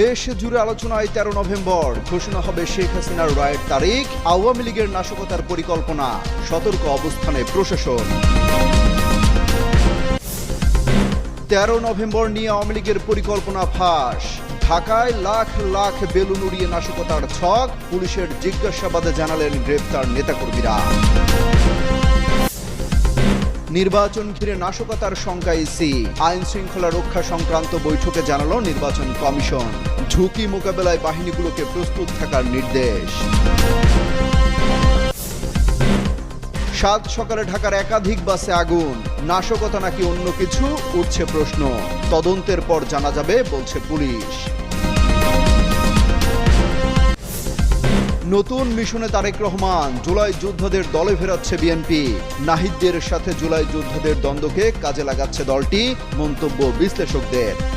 দেশ জুড়ে আলোচনায় তেরো নভেম্বর, ঘোষণা হবে শেখ হাসিনার রায়ের তারিখ, আওয়ামী লীগের নাশকতার পরিকল্পনা, সতর্ক অবস্থানে প্রশাসন। তেরো নভেম্বর নিয়ে আওয়ামী লীগের পরিকল্পনা ফাঁস। ঢাকায় লাখ লাখ বেলুন উড়িয়ে নাশকতার ছক, পুলিশের জিজ্ঞাসাবাদে জানালেন গ্রেপ্তার নেতাকর্মীরা। নির্বাচন ঘিরে নাশকতার শঙ্কা ইসি। আইন শৃঙ্খলা রক্ষা সংক্রান্ত বৈঠকে জানালো নির্বাচন কমিশন। ঝুঁকি মোকাবেলায় বাহিনীগুলোকে প্রস্তুত থাকার নির্দেশ। সাত সকালে ঢাকার একাধিক বাসে আগুন। নাশকতা নাকি অন্য কিছু? উঠছে প্রশ্ন। তদন্তের পর জানা যাবে, বলছে পুলিশ। নতুন মিশনে তারেক রহমান, জুলাই যুদ্ধদের দলে ফেরাচ্ছে বিএনপি। নাহিদদের সাথে জুলাই যুদ্ধদের দ্বন্দ্বকে কাজে লাগাচ্ছে দলটি, মন্তব্য বিশ্লেষকদের।